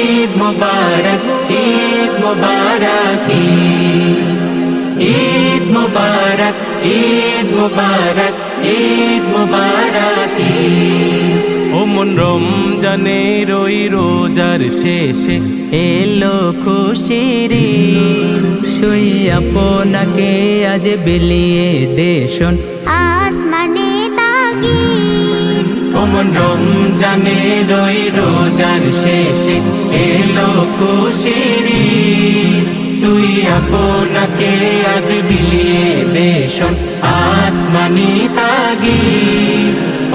ঈদ মুবারক ঈদ মুবারক ঈদ মুবারক ঈদ মুবারক ঈদ মুবারক। ও মন রমজানে রই রোজার শেষে এলো খুশির সই আপনাকে আজ বিলিয়ে দেশন। তাকি ওমন রমজানে রই রোজার শেষে এলো খুশির। তুই আপনাকে আজ বিলিয়ে দেশন আসমানি তাগি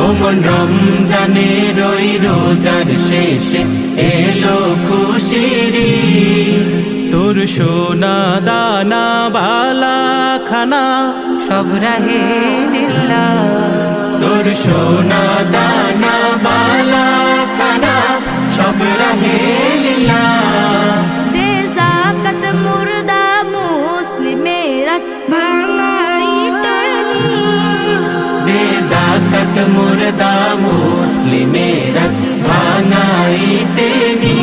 ওমন রমজানে রই রোজার শেষে এলো খুশির। তোর সোনা দানা বালা খানা সব রাহে তোর সোনা দানা বালা খানা সব রহে লীলা। দে জাকাত মুর্দা মুসলিমেরা ভাঙাই তনি। দে জাকাত মুর্দা মুসলিমেরা ভাঙাইতে নি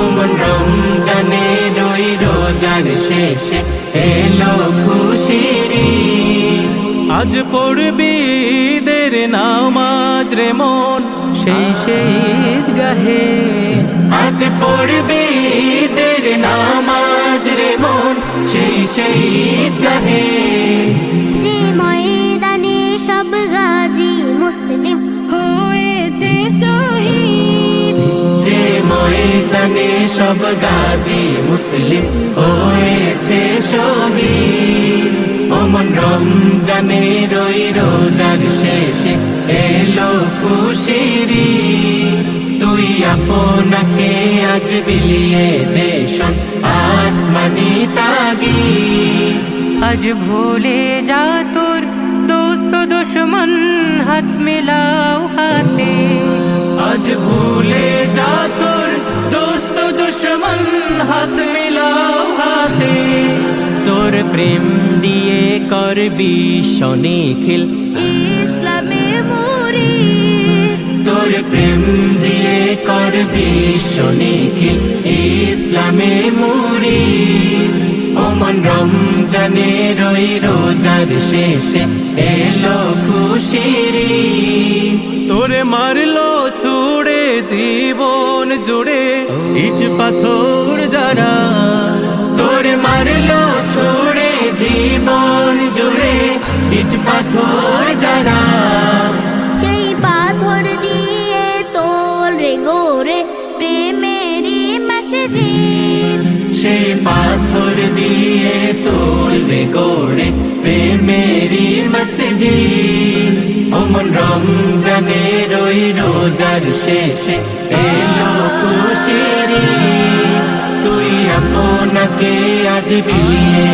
ওমন রমজানে রই রোজার শেষে এলো খুশির। আজ পড়বি দের নামাজ। রে মন সেই সেই গাহে। আজ পড়বে দের নামাজ রে মন সেই সেই গাহে। যে ময়দানে সব গাজী মুসলিম হয়েছে শহীদ। যে ময়দানে সব গাজী মুসলিম হয়েছে শহীদ। ওমন রমজানে খুশির। তুই আপনাকে আজ বিলিয়ে দেশন আসমানি তাগি আজ ভুলে যা তোর দোস্ত দুশ্মন হাত মিলাও হাতে আজ ভুলে যা তোর দোস্ত দুশ্মন হাত মিলাও হাতে তোর প্রেম দিয়ে করবি শনিখিল প্রেম দিয়ে করবি শনিখিল ইসলামে মুড়ি ওমন রমজানে রই রোজার শেষে এলো খুশির। তোরে মারলো ছুড়ে জীবন জুড়ে ইট পাথর যারা সেই পাথর দিয়ে তোলবে গড়ে প্রেমেরি মসজিদ অমন রমজানে রই রোজার শেষে এলো খুশিরি। তুই আপনাকে আজ বিয়ে